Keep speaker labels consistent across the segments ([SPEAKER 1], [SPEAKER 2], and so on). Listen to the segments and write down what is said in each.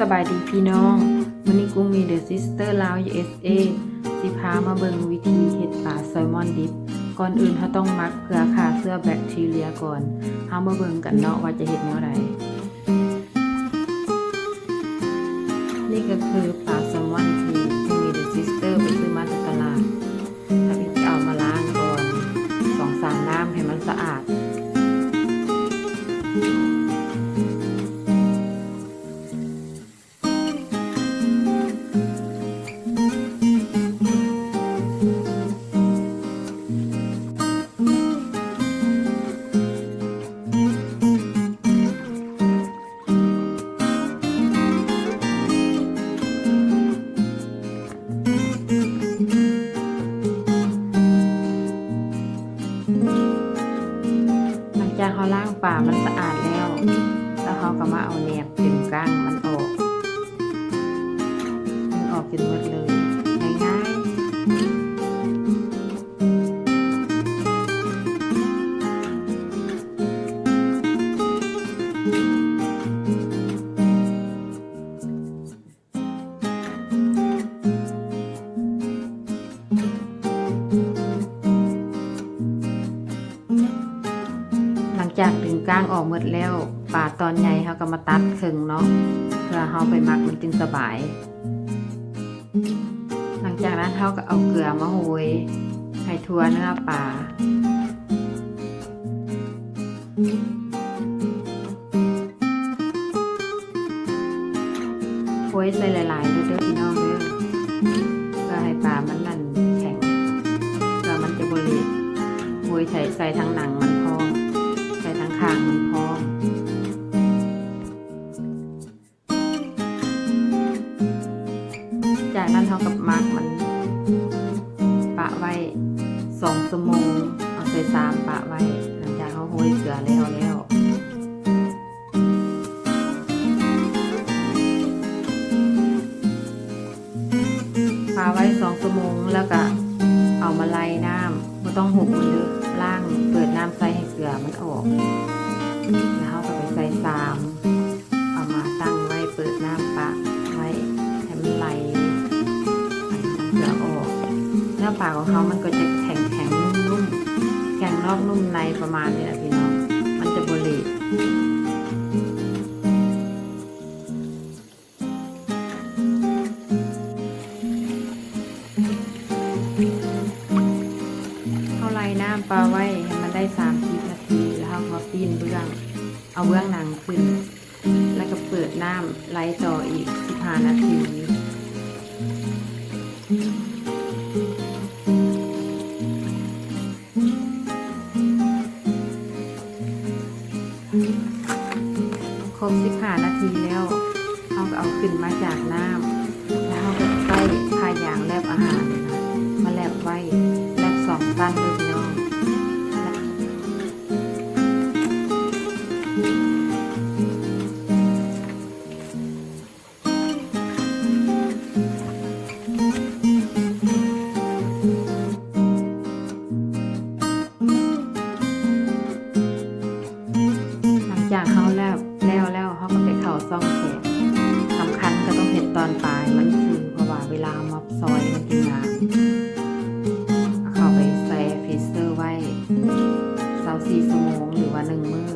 [SPEAKER 1] สบายดีพี่น้องวันนี้กุ้งมีเดอะซิสเตอร์ลาว USA สิพามาเบิงวิธีเห็ดป่าแซลมอนดิบ ก่อนอื่นเขาต้องมักเพื่อฆ่าเสื้อแบคทีเรียก่อนเฮามาเบิงกันเนาะว่าจะเห็ดแนวไหน ป่ามันสะอาดแล้ว แล้วเขาก็มาเอาแหนบดึงก้างมันออก กดึงก้างออกหมดแล้วปลาตอนใหญ่เขาก็มาตัดครึ่งเนาะเพื่อเขาไปหมักมันจึงสบาย หลังจากนั้นเขาก็เอาเกลือมาโรยให้ทั่วเนื้อปลาโรยใส่หลายๆเด้อเด้อพี่น้องเด้อเพื่อให้ปลามันนั่นแข็งเพื่อมันจะบริโรยใส่ใส่ทั้งหนังางมันพร้อมจากนั้นเขากับมาร์กมัน ปะไว้สองชั่วโมงเอาใส่สามปะไว้ หลังจากเขาโหยเกลือแล้วแล้วปะไว้สองชั่วโมงแล้วก็เอามาไล่น้ำไม่ต้องหุบมันเลยล่างเปิดน้ำใส่ให้เกลือมันออก แล้วเขาก็ไปใส่สามเอามาตั้งไว้เปิดน้ำปะไว้ให้มันไหลให้น้ำเลือออกเนื้อปลาของเขามันก็จะแข็งแข็งๆนุ่มๆแข็งนอกนุ่มในประมาณนี้แหละพี่น้อง มันจะบริเขาไล่น้ำปลาไว้ให้มันได้สามสิบนาทีแล้วเขาก็ปีนเบื้อง เอาเบื้องหนังขึ้น แล้วก็เปิดน้ำไล่ต่ออีกสิบห้านาทีครบสิบห้านาทีแล้วเขาก็เอาขึ้นมาจากน้ำแล้วเขาก็ใส่ผ้ายางแลบอาหารนะมาแลบไว้แลบสองสั้นเลย หลังจากเขาแล้วแล้วแล้วเขาก็ไปเข่าซ่องแขนสำคัญก็ต้องเห็ดตอนปลายมันคือเพราะว่าเวลาเอามาซอยมันกินน้ำเอาเข้าไปใส่ฟรีเซอร์ไว้เสาสี่ชั่วโมงหรือว่าหนึ่งมื้อ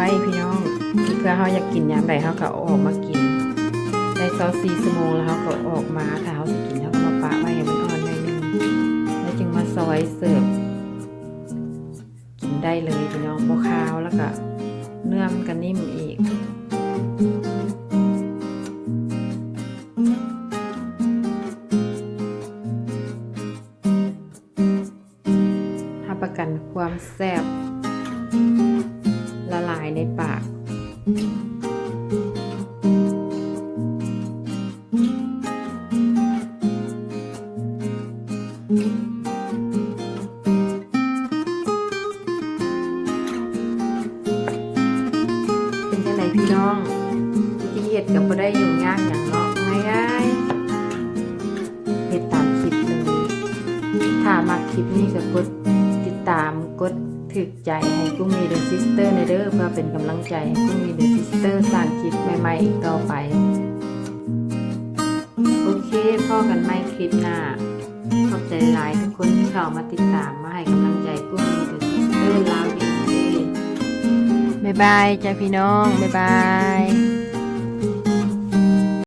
[SPEAKER 1] ไว้พี่น้อง เพื่อเขาอยากกินยามใดเขาก็เอาออกมากินได้เสาสี่ชั่วโมงแล้วเขาก็ออกมาถ้าเขาสิกินเขาก็มาปะไว้ให้มันอ่อนหน่อยนึงแล้วจึงมาซอยเสิร์ฟกินได้เลยพี่น้องบ่คาวแล้วก็เนื้อมันก็นิ่มอีกถ้าประกันความแซ่บ น้องที่เฮ็ดกับบ่ได้อยู่ยากอย่างเนาะง่ายๆเฮ็ดตามคลิปเลยถ้ามักคลิปนี้ก็กดติดตามกดถึกใจให้กุ้งมีเดอะซิสเตอร์ในเด้อเพื่อเป็นกำลังใจให้กุ้งมีเดอะซิสเตอร์สร้างคลิปใหม่ๆอีกต่อไป โอเคพ่อกันไม่คลิปหน้าขอบใจหลายทุกคนที่เข้ามาติดตามมาให้กำลังใจกุ้งมีเดอะ บ๊ายบายจ้าพี่น้อง บ๊ายบาย